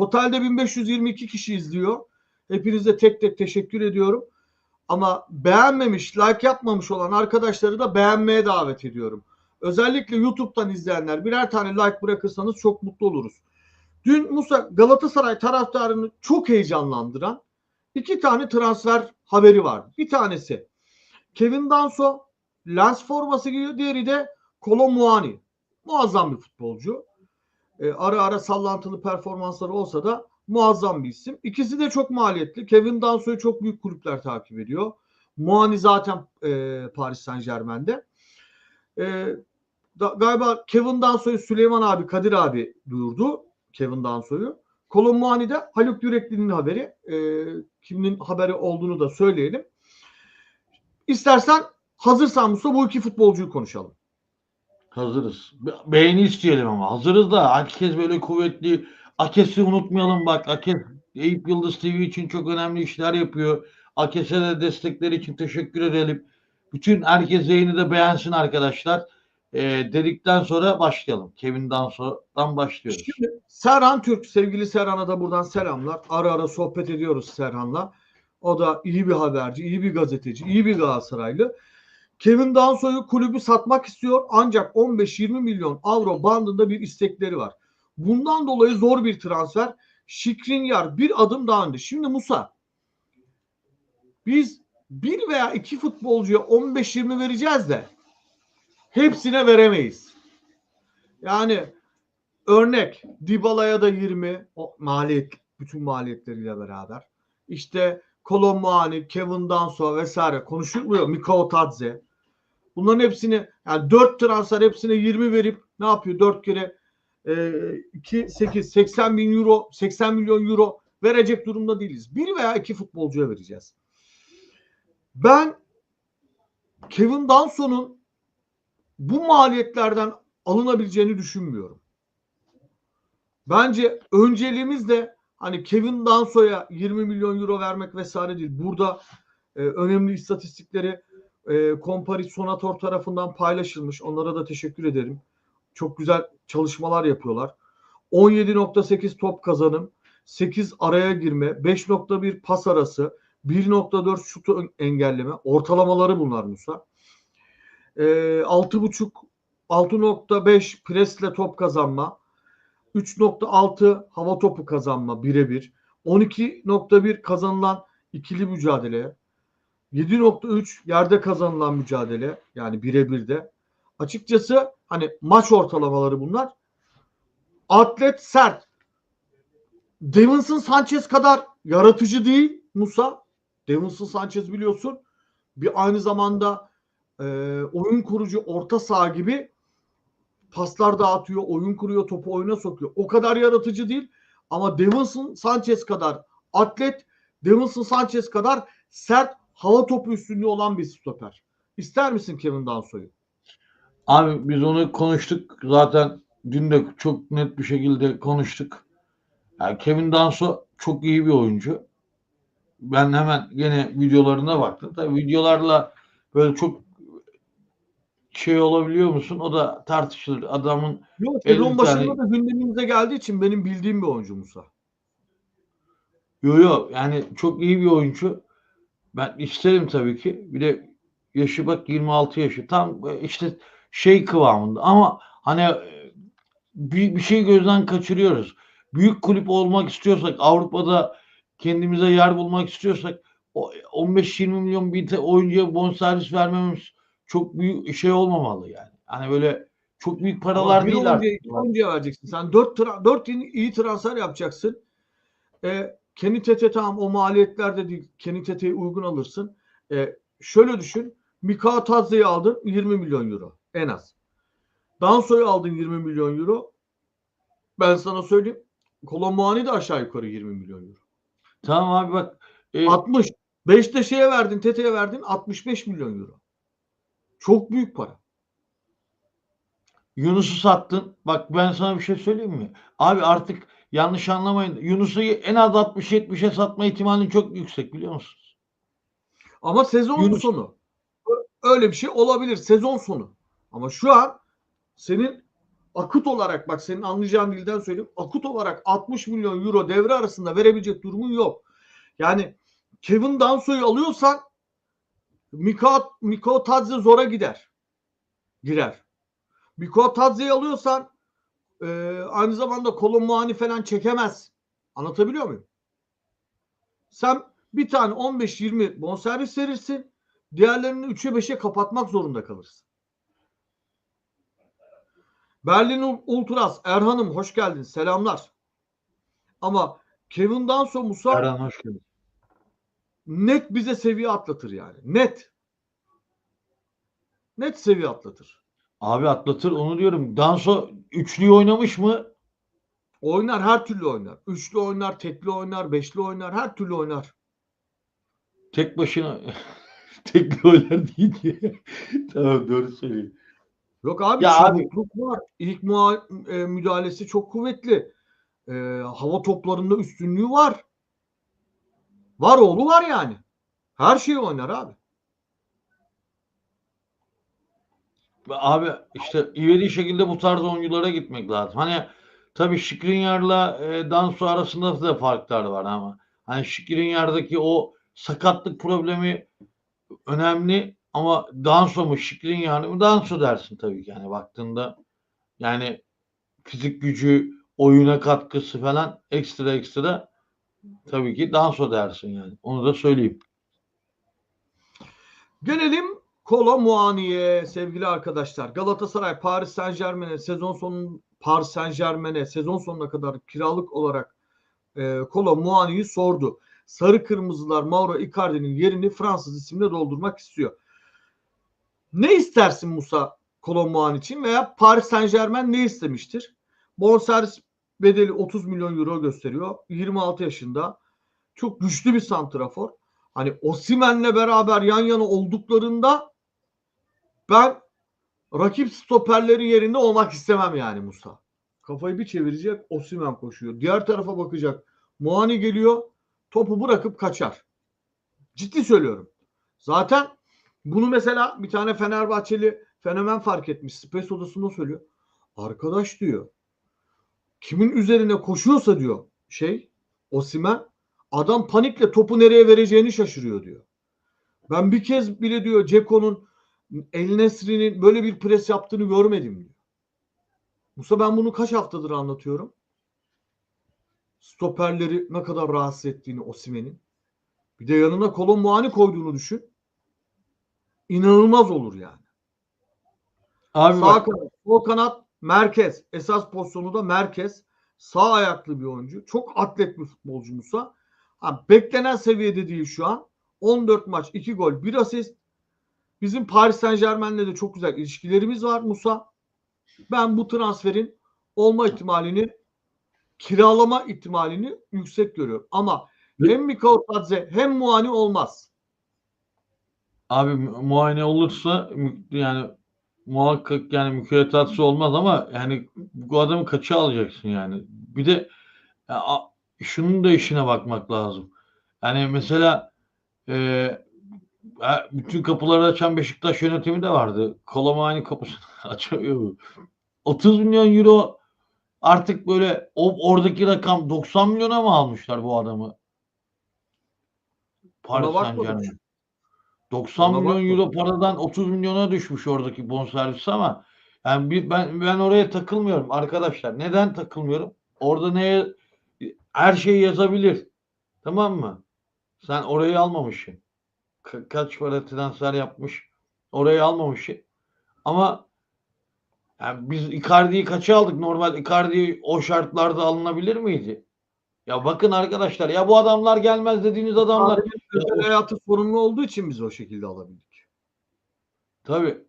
Totalde 1522 kişi izliyor. Hepinize tek tek teşekkür ediyorum. Ama beğenmemiş, like yapmamış olan arkadaşları da beğenmeye davet ediyorum. Özellikle YouTube'dan izleyenler birer tane like bırakırsanız çok mutlu oluruz. Dün Musa Galatasaray taraftarını çok heyecanlandıran iki tane transfer haberi var. Bir tanesi Kevin Danso Lens forması giyiyor. Diğeri de Kolo Muani. Muazzam bir futbolcu. Ee, ara ara sallantılı performansları olsa da muazzam bir isim. İkisi de çok maliyetli. Kevin Danso'yu çok büyük kulüpler takip ediyor. Muani zaten e, Paris Saint Germain'de. E, da, galiba Kevin Danso'yu Süleyman abi, Kadir abi duyurdu. Kevin Danso'yu. Kolon Muani de Haluk Yürekli'nin haberi. E, kimin haberi olduğunu da söyleyelim. İstersen hazırsan Musa bu iki futbolcuyu konuşalım. Hazırız. Be- Beğeni isteyelim ama. Hazırız da herkes böyle kuvvetli. Akes'i unutmayalım bak. Akes Eyüp Yıldız TV için çok önemli işler yapıyor. Akes'e de destekleri için teşekkür edelim. Bütün herkes yayını da beğensin arkadaşlar. Ee, dedikten sonra başlayalım. Kevin Danso'dan başlıyoruz. Şimdi Serhan Türk, sevgili Serhan'a da buradan selamlar. Ara ara sohbet ediyoruz Serhan'la. O da iyi bir haberci, iyi bir gazeteci, iyi bir Galatasaraylı. Kevin Danso'yu kulübü satmak istiyor ancak 15-20 milyon avro bandında bir istekleri var. Bundan dolayı zor bir transfer. Şikrinyar bir adım daha önde. Şimdi Musa biz bir veya iki futbolcuya 15-20 vereceğiz de hepsine veremeyiz. Yani örnek Dybala'ya da 20 o maliyet bütün maliyetleriyle beraber. İşte Kolomani, Kevin Danso vesaire konuşulmuyor. Mikao Tadze. Bunların hepsini yani 4 transfer hepsine 20 verip ne yapıyor? 4 kere e, 2 8 80 bin euro 80 milyon euro verecek durumda değiliz. Bir veya iki futbolcuya vereceğiz. Ben Kevin Danso'nun bu maliyetlerden alınabileceğini düşünmüyorum. Bence önceliğimiz de hani Kevin Danso'ya 20 milyon euro vermek vesaire değil. Burada e, önemli istatistikleri e, Comparis Sonator tarafından paylaşılmış. Onlara da teşekkür ederim. Çok güzel çalışmalar yapıyorlar. 17.8 top kazanım, 8 araya girme, 5.1 pas arası, 1.4 şutu engelleme. Ortalamaları bunlar Musa. E, 6.5 6.5 presle top kazanma, 3.6 hava topu kazanma birebir, 12.1 kazanılan ikili mücadele, 7.3 yerde kazanılan mücadele yani birebir de. Açıkçası hani maç ortalamaları bunlar. Atlet sert. Davinson Sanchez kadar yaratıcı değil Musa. Davinson Sanchez biliyorsun bir aynı zamanda e, oyun kurucu orta saha gibi paslar dağıtıyor, oyun kuruyor, topu oyuna sokuyor. O kadar yaratıcı değil ama Davinson Sanchez kadar atlet, Davinson Sanchez kadar sert hava topu üstünlüğü olan bir stoper. İster misin Kevin Danso'yu? Abi biz onu konuştuk. Zaten dün de çok net bir şekilde konuştuk. Yani Kevin Danso çok iyi bir oyuncu. Ben hemen yine videolarına baktım. Tabii videolarla böyle çok şey olabiliyor musun? O da tartışılır. Adamın Yok sezon başında tane- da gündemimize geldiği için benim bildiğim bir oyuncu Musa. Yo yo yani çok iyi bir oyuncu. Ben isterim tabii ki. Bir de yaşı bak 26 yaşı. Tam işte şey kıvamında ama hani e, bir, bir şey gözden kaçırıyoruz. Büyük kulüp olmak istiyorsak Avrupa'da kendimize yer bulmak istiyorsak o 15-20 milyon bir oyuncuya bonservis vermemiz çok büyük şey olmamalı yani. Hani böyle çok büyük paralar bir değil oyuncuya, artık. iki oyuncuya vereceksin. Sen dört, tra- dört iyi, iyi transfer yapacaksın. E, Kenny Tete tamam o maliyetler de değil. Kenny Tete'yi uygun alırsın. E, şöyle düşün. Mika Tadze'yi aldın 20 milyon euro en az. Danso'yu aldın 20 milyon euro. Ben sana söyleyeyim. Kolomuani de aşağı yukarı 20 milyon euro. Tamam abi bak e, 60. 5'te şeye verdin, Tete'ye verdin 65 milyon euro. Çok büyük para. Yunus'u sattın. Bak ben sana bir şey söyleyeyim mi? Abi artık yanlış anlamayın. Yunus'u en az 60-70'e satma ihtimalin çok yüksek biliyor musunuz? Ama sezon Yunus- sonu. Öyle bir şey olabilir sezon sonu. Ama şu an senin akut olarak bak senin anlayacağın dilden söyleyeyim. Akut olarak 60 milyon euro devre arasında verebilecek durumun yok. Yani Kevin Danso'yu alıyorsan Miko, Miko Tadze zora gider. Girer. Miko Tadze'yi alıyorsan e, aynı zamanda Kolon Muani falan çekemez. Anlatabiliyor muyum? Sen bir tane 15-20 bonservis verirsin. Diğerlerini 3'e 5'e kapatmak zorunda kalırsın. Berlin Ul- Ultras Erhan'ım hoş geldin. Selamlar. Ama Kevin Danso Musa Erhan hoş geldin. net bize seviye atlatır yani. Net. Net seviye atlatır. Abi atlatır onu diyorum. Danso üçlüyü oynamış mı? Oynar her türlü oynar. Üçlü oynar, tekli oynar, beşli oynar, her türlü oynar. Tek başına tekli oynar değil ki. tamam doğru söylüyorsun. Yok abi Ya abi- çabukluk var. İlk e, müdahalesi çok kuvvetli. E, hava toplarında üstünlüğü var. Var oğlu var yani. Her şeyi oynar abi. Abi işte ivedi şekilde bu tarz oyunculara gitmek lazım. Hani tabii Skriniar'la e, Danso arasında da farklar var ama hani Skriniar'daki o sakatlık problemi önemli ama Danso mu Skriniar mı Danso dersin tabii ki yani baktığında yani fizik gücü oyuna katkısı falan ekstra ekstra tabii ki Danso dersin yani. Onu da söyleyeyim. Gelelim Kolo Muani'ye sevgili arkadaşlar. Galatasaray Paris Saint Germain'e sezon sonu Paris Saint Germain'e sezon sonuna kadar kiralık olarak e, Kolo Muani'yi sordu. Sarı Kırmızılar Mauro Icardi'nin yerini Fransız isimle doldurmak istiyor. Ne istersin Musa Kolo Muani için veya Paris Saint Germain ne istemiştir? Bonservis bedeli 30 milyon euro gösteriyor. 26 yaşında. Çok güçlü bir santrafor hani Osimen'le beraber yan yana olduklarında ben rakip stoperlerin yerinde olmak istemem yani Musa. Kafayı bir çevirecek Osimen koşuyor. Diğer tarafa bakacak. Muani geliyor. Topu bırakıp kaçar. Ciddi söylüyorum. Zaten bunu mesela bir tane Fenerbahçeli fenomen fark etmiş. Space odasında söylüyor. Arkadaş diyor. Kimin üzerine koşuyorsa diyor şey Osimen Adam panikle topu nereye vereceğini şaşırıyor diyor. Ben bir kez bile diyor Ceko'nun El Nesri'nin böyle bir pres yaptığını görmedim diyor. Musa ben bunu kaç haftadır anlatıyorum. Stoperleri ne kadar rahatsız ettiğini Osimen'in. Bir de yanına Kolon Muani koyduğunu düşün. İnanılmaz olur yani. Abi Sağ bak, kanat, sol kanat, merkez. Esas pozisyonu da merkez. Sağ ayaklı bir oyuncu. Çok atlet bir futbolcu Musa. Ha, beklenen seviyede değil şu an. 14 maç, 2 gol, 1 asist. Bizim Paris Saint Germain'le de çok güzel ilişkilerimiz var Musa. Ben bu transferin olma ihtimalini kiralama ihtimalini yüksek görüyorum. Ama hem Mikao Tadze hem Muani olmaz. Abi mu- muayene olursa yani muhakkak yani mükelletatsı olmaz ama yani bu adamı kaça alacaksın yani. Bir de ya, şunun da işine bakmak lazım. Yani mesela e, bütün kapıları açan Beşiktaş yönetimi de vardı. Kolomani kapısını açamıyor. 30 milyon euro artık böyle o, oradaki rakam 90 milyona mı almışlar bu adamı? Paris Ona bakmadım. Saint-Germain. 90 Ona milyon euro paradan 30 milyona düşmüş oradaki bonservis ama yani bir, ben ben oraya takılmıyorum arkadaşlar. Neden takılmıyorum? Orada neye her şey yazabilir. Tamam mı? Sen orayı almamışsın. Ka- kaç para transfer yapmış? Orayı almamışsın. Ama yani biz Icardi'yi kaça aldık? Normal Icardi o şartlarda alınabilir miydi? Ya bakın arkadaşlar ya bu adamlar gelmez dediğiniz adamlar özel hayatı sorunlu olduğu için biz o şekilde alabildik. Tabii.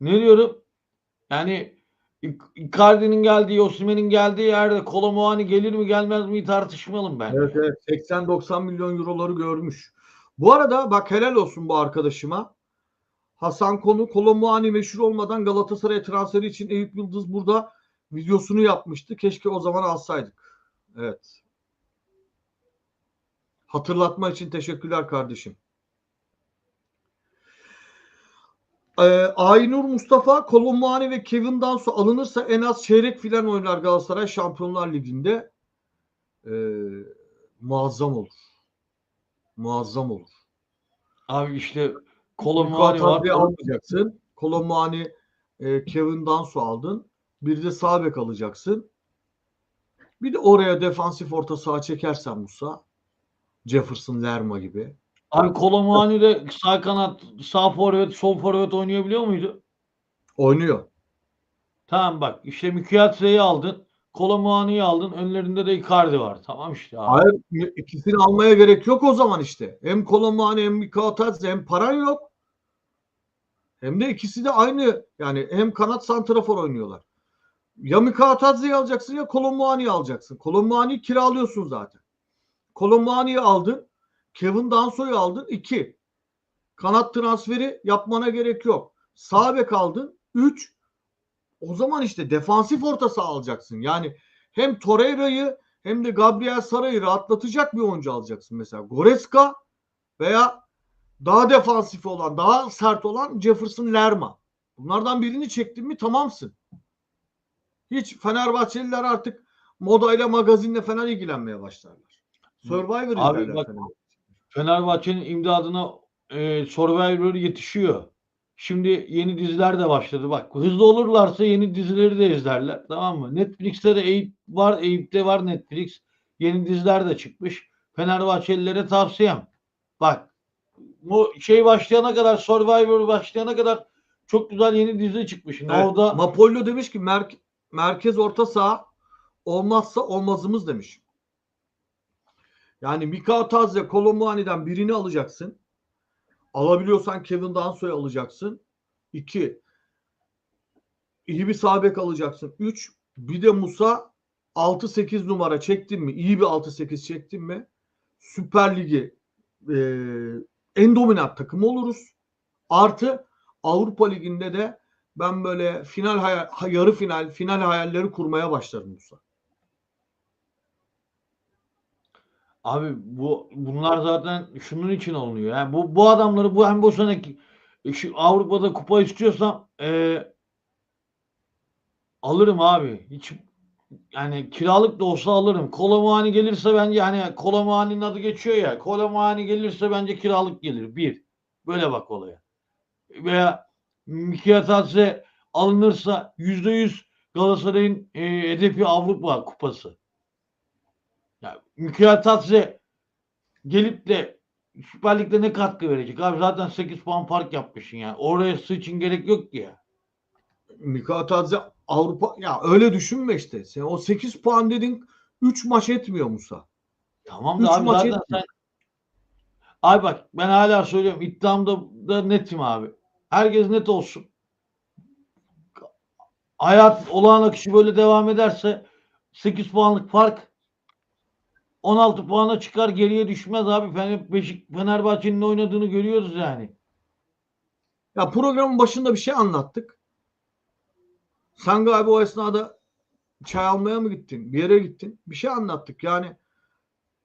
Ne diyorum? Yani Icardi'nin geldiği, Osimhen'in geldiği yerde Kolomuani gelir mi gelmez mi tartışmayalım ben. Evet evet 80-90 milyon euroları görmüş. Bu arada bak helal olsun bu arkadaşıma. Hasan Konu Kolomuani meşhur olmadan Galatasaray transferi için Eyüp Yıldız burada videosunu yapmıştı. Keşke o zaman alsaydık. Evet. Hatırlatma için teşekkürler kardeşim. e, Aynur Mustafa, Kolomani ve Kevin Danso alınırsa en az çeyrek filan oynar Galatasaray Şampiyonlar Ligi'nde. E, muazzam olur. Muazzam olur. Abi işte Kolomani var. Mukatabi almayacaksın. Kolomani, e, Kevin Danso aldın. Bir de sağ bek alacaksın. Bir de oraya defansif orta saha çekersen Musa. Jefferson Lerma gibi. Abi Kolomani de sağ kanat, sağ forvet, sol forvet oynayabiliyor muydu? Oynuyor. Tamam bak işte Mükiyatre'yi aldın. Kolomani'yi aldın. Önlerinde de Icardi var. Tamam işte abi. Hayır ikisini almaya gerek yok o zaman işte. Hem Kolomani hem Mikatadze hem paran yok. Hem de ikisi de aynı yani hem kanat santrafor oynuyorlar. Ya Mikatadze'yi alacaksın ya Kolomani'yi alacaksın. Kolomani'yi kiralıyorsun zaten. Kolomani'yi aldın. Kevin Danso'yu aldın. 2. Kanat transferi yapmana gerek yok. Sağ bek aldın. 3. O zaman işte defansif orta saha alacaksın. Yani hem Torreira'yı hem de Gabriel Saray'ı rahatlatacak bir oyuncu alacaksın. Mesela Goreska veya daha defansif olan, daha sert olan Jefferson Lerma. Bunlardan birini çektin mi tamamsın. Hiç Fenerbahçeliler artık modayla, magazinle falan ilgilenmeye başlarlar. Survivor Abi bak-. Fenerbahçe'nin imdadına e, Survivor yetişiyor. Şimdi yeni diziler de başladı. Bak hızlı olurlarsa yeni dizileri de izlerler. Tamam mı? Netflix'te de Eyüp var. Eyüp'te var Netflix. Yeni diziler de çıkmış. Fenerbahçelilere tavsiyem. Bak bu şey başlayana kadar Survivor başlayana kadar çok güzel yeni dizi çıkmış. Şimdi Evet, Orada Mapollo demiş ki merk- merkez orta saha olmazsa olmazımız demiş. Yani Mika Tazze, Kolomani'den birini alacaksın. Alabiliyorsan Kevin Danso'yu alacaksın. İki. iyi bir sağ bek alacaksın. Üç. Bir de Musa 6-8 numara çektin mi? İyi bir 6-8 çektin mi? Süper Ligi e, en dominant takım oluruz. Artı Avrupa Ligi'nde de ben böyle final hayal, ha- yarı final, final hayalleri kurmaya başlarım Musa. Abi bu bunlar zaten şunun için oluyor. Yani bu bu adamları bu hem bu seneki e, şu Avrupa'da kupa istiyorsam e, alırım abi. Hiç yani kiralık da olsa alırım. Kolomani gelirse bence hani Kolomani'nin adı geçiyor ya. Kolomani gelirse bence kiralık gelir. Bir. Böyle bak olaya. Veya Mikiyatadze alınırsa yüzde yüz Galatasaray'ın e, hedefi Avrupa kupası. Ya Mükiyatadze gelip de Süper Lig'de ne katkı verecek? Abi zaten 8 puan fark yapmışsın yani. Oraya için gerek yok ki ya. Mika Tadze Avrupa ya öyle düşünme işte. Sen o 8 puan dedin 3 maç etmiyor Musa. Tamam da abi maç zaten etmiyor. sen Abi bak ben hala söylüyorum iddiamda da netim abi. Herkes net olsun. Hayat olağan akışı böyle devam ederse 8 puanlık fark 16 puana çıkar geriye düşmez abi. Fener, Beşik, Fenerbahçe'nin oynadığını görüyoruz yani. Ya programın başında bir şey anlattık. Sen galiba o esnada çay almaya mı gittin? Bir yere gittin. Bir şey anlattık. Yani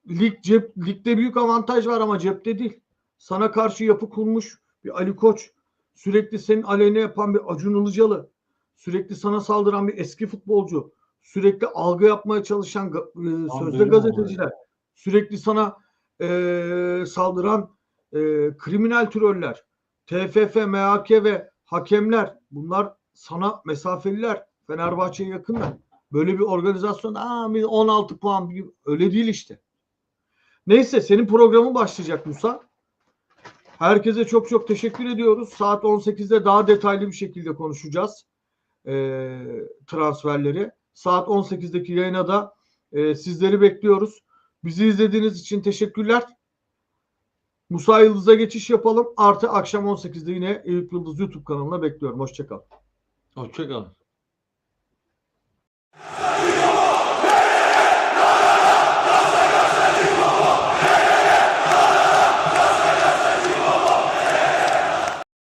lig cep, ligde büyük avantaj var ama cepte değil. Sana karşı yapı kurmuş bir Ali Koç, sürekli senin aleyhine yapan bir Acun Ilıcalı, sürekli sana saldıran bir eski futbolcu, sürekli algı yapmaya çalışan e, sözde gazeteciler, sürekli sana e, saldıran e, kriminal troller, TFF, MHK ve hakemler bunlar sana mesafeliler. Fenerbahçe'ye yakınlar. Böyle bir organizasyon aa, bir 16 puan öyle değil işte. Neyse senin programın başlayacak Musa. Herkese çok çok teşekkür ediyoruz. Saat 18'de daha detaylı bir şekilde konuşacağız eee, transferleri. Saat 18'deki yayına da eee, sizleri bekliyoruz. Bizi izlediğiniz için teşekkürler. Musa Yıldız'a geçiş yapalım. Artı akşam 18'de yine Eyüp Yıldız YouTube kanalına bekliyorum. Hoşçakalın. Hoşçakalın.